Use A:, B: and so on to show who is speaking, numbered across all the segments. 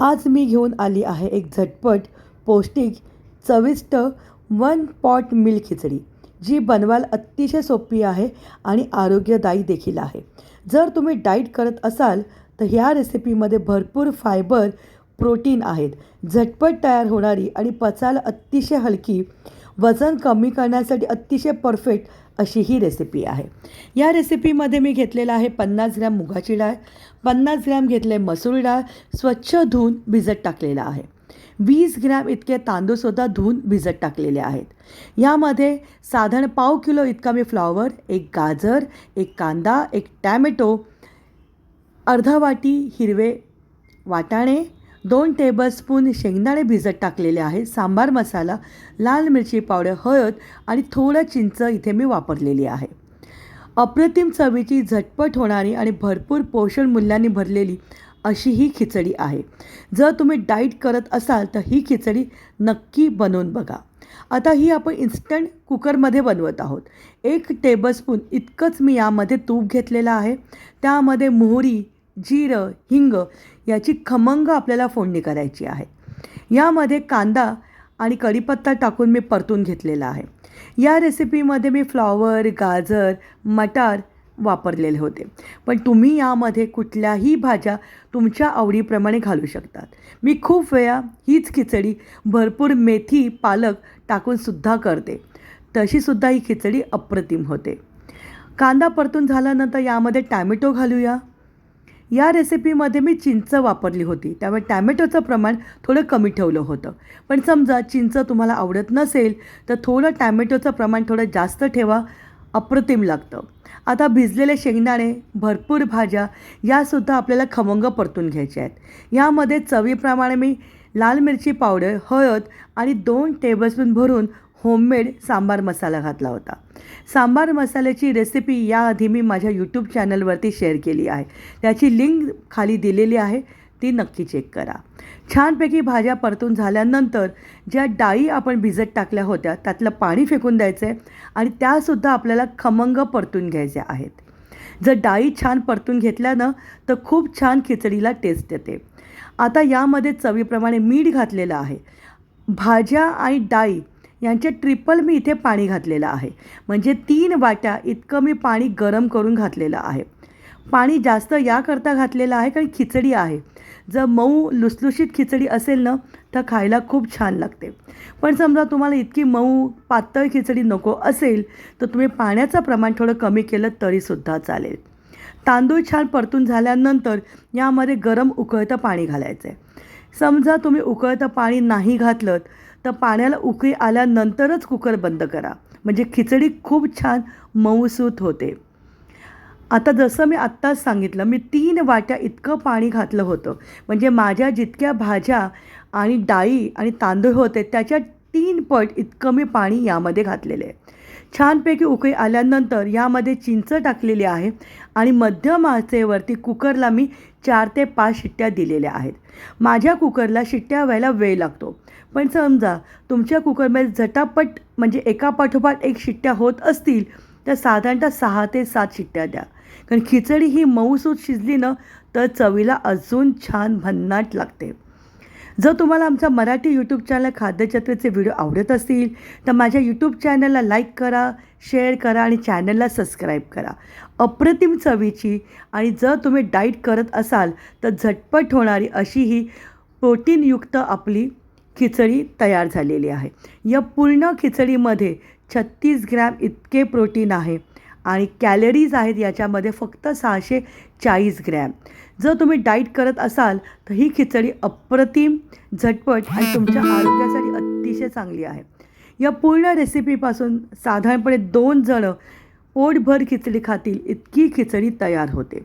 A: आज मी घेऊन आली आहे एक झटपट पौष्टिक चविष्ट वन पॉट मिल खिचडी जी बनवायला अतिशय सोपी आहे आणि आरोग्यदायी देखील आहे. जर तुम्ही डाईट करत असाल तर ह्या रेसिपीमध्ये भरपूर फायबर प्रोटीन आहेत. झटपट तयार होणारी आणि पचायला अतिशय हलकी वजन कमी करण्यासाठी अतिशय परफेक्ट अशी ही रेसिपी आहे. या रेसिपीमध्ये मी घेतलेलं आहे पन्नास ग्रॅम मुगाची डाळ पन्नास ग्रॅम घेतले मसूर डाळ स्वच्छ धुवून भिजत टाकलेला आहे. वीस ग्रॅम इतके तांदूळसुद्धा धुवून भिजत टाकलेले आहेत. यामध्ये साधारण पाव किलो इतका मी फ्लॉवर एक गाजर एक कांदा एक टॅमॅटो अर्धा वाटी हिरवे वाटाणे दोन टेबलस्पून शेंगदाणे भिजत टाकलेले आहे सांबार मसाला लाल मिरची पावडर हळद आणि थोडं चिंच इथे मी वापरलेली आहे. अप्रतिम चवीची झटपट होणारी आणि भरपूर पोषण मूल्यांनी भरलेली अशी ही खिचडी आहे. जर तुम्ही डाईट करत असाल तर ही खिचडी नक्की बनवून बघा. आता ही आपण इन्स्टंट कुकरमध्ये बनवत आहोत. एक टेबलस्पून इतकंच मी यामध्ये तूप घेतलेलं आहे. त्यामध्ये मोहरी जिरं हिंग याची खमंग आपल्याला फोडणी करायची आहे. यामध्ये कांदा आणि कढीपत्ता टाकून मी परतून घेतलेला आहे. या रेसिपीमध्ये मी फ्लॉवर गाजर मटार वापरलेले होते. पण तुम्ही यामध्ये कुठल्याही भाज्या तुमच्या आवडीप्रमाणे घालू शकतात. मी खूप वेळा हीच खिचडी भरपूर मेथी पालक टाकूनसुद्धा करते. तशीसुद्धा ही खिचडी अप्रतिम होते. कांदा परतून झाल्यानंतर यामध्ये टॅमॅटो घालूया. या रेसिपीमध्ये मी चिंच वापरली होती. त्यामुळे टॅमॅटोचं प्रमाण थोडं कमी ठेवलं होतं. पण समजा चिंच तुम्हाला आवडत नसेल तर थोडं टॅमॅटोचं प्रमाण थोडं जास्त ठेवा अप्रतिम लागतं. आता भिजलेले शेंगदाणे भरपूर भाज्या यासुद्धा आपल्याला खमंग परतून घ्यायच्या आहेत. यामध्ये चवीप्रमाणे मी लाल मिरची पावडर हळद आणि दोन टेबलस्पून भरून होममेड सांबार मसाला घातला होता. सांबार मसाल्याची रेसिपी याआधी मी माझ्या यूट्यूब चॅनलवरती शेअर केली आहे. त्याची लिंक खाली दिलेली आहे. ती नक्की चेक करा. छानपैकी भाज्या परतून झाल्यानंतर ज्या डाळी आपण भिजत टाकल्या होत्या त्यातलं पाणी फेकून द्यायचं आहे आणि त्यासुद्धा आपल्याला खमंग परतून घ्यायच्या आहेत. जर डाळी छान परतून घेतल्यानं तर खूप छान खिचडीला टेस्ट येते. आता यामध्ये चवीप्रमाणे मीठ घातलेलं आहे. भाज्या आणि डाळी यांचे ट्रिपल मी इथे पाणी घातलेलं आहे. म्हणजे तीन वाट्या इतकं मी पाणी गरम करून घातलेलं आहे. पाणी जास्त याकरता घातलेलं आहे कारण खिचडी आहे. जर मऊ लुसलुशीत खिचडी असेल ना तर खायला खूप छान लागते. पण समजा तुम्हाला इतकी मऊ पातळ खिचडी नको असेल तर तुम्ही पाण्याचं प्रमाण थोडं कमी केलं तरीसुद्धा चालेल. तांदूळ छान परतून झाल्यानंतर यामध्ये गरम उकळतं पाणी घालायचं आहे समजा तुम्ही उकळतं पाणी नाही घातलं तर पाण्याला उकळी आल्यानंतरच कुकर बंद करा. म्हणजे खिचडी खूप छान मऊसूत होते. आता जसं मी आत्ताच सांगितलं मी तीन वाट्या इतकं पाणी घातलं होतं. म्हणजे माझ्या जितक्या भाज्या आणि डाळी आणि तांदूळ होते त्याच्या तीन पट इतकं मी पाणी यामध्ये घातलेलं आहे. छानपैकी उकळी आल्यानंतर यामध्ये चिंच टाकलेली आहे आणि मध्यम आचेवरती कुकरला मी चार ते पाच शिट्ट्या दिलेल्या आहेत. माझ्या कुकरला शिट्ट्या व्हायला वेळ लागतो. पण समजा तुमच्या कुकरमध्ये झटापट म्हणजे एका पाठोपाठ एक शिट्ट्या होत असतील तर साधारणतः सहा ते सात शिट्ट्या द्या. कारण खिचडी ही मऊसूत शिजली ना तर चवीला अजून छान भन्नाट लागते. जर तुम्हाला आमचा मराठी यूट्यूब चॅनल खाद्यचत्रेचे व्हिडिओ आवडत असतील तर माझ्या यूट्यूब चॅनलला लाईक करा शेअर करा आणि चॅनलला सबस्क्राईब करा. अप्रतिम चवीची आणि जर तुम्ही डाईट करत असाल तर झटपट होणारी अशी ही प्रोटीनयुक्त आपली खिचडी तयार झालेली आहे. या पूर्ण खिचडीमध्ये छत्तीस ग्रॅम इतके प्रोटीन आहे. आणि कॅलरीज आहेत याच्यामध्ये फक्त सहाशे चाळीस ग्रॅम. जर तुम्ही डाईट करत असाल तर ही खिचडी अप्रतिम झटपट आणि तुमच्या आरोग्यासाठी अतिशय चांगली आहे. या पूर्ण रेसिपीपासून साधारणपणे दोन जणं पोटभर खिचडी खातील इतकी खिचडी तयार होते.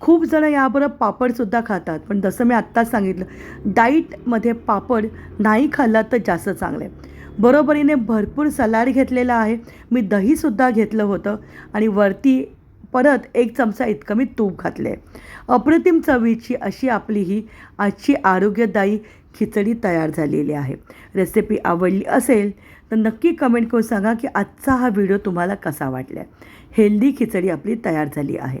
A: खूप जणं याबरोबर पापडसुद्धा खातात पण जसं मी आत्ताच सांगितलं डाईटमध्ये पापड नाही खाल्ला तर जास्त चांगलं आहे. बरोबरीने भरपूर सलाड घेतलेला आहे. मी दहीसुद्धा घेतलं होतं आणि वरती परत एक चमचा इतकं मी तूप घातले आहे अप्रतिम चवीची अशी आपली ही आजची आरोग्यदायी खिचडी तयार झालेली आहे. रेसिपी आवडली असेल तर नक्की कमेंट करून सांगा की आजचा हा व्हिडिओ तुम्हाला कसा वाटला हेल्दी खिचडी आपली तयार झाली आहे.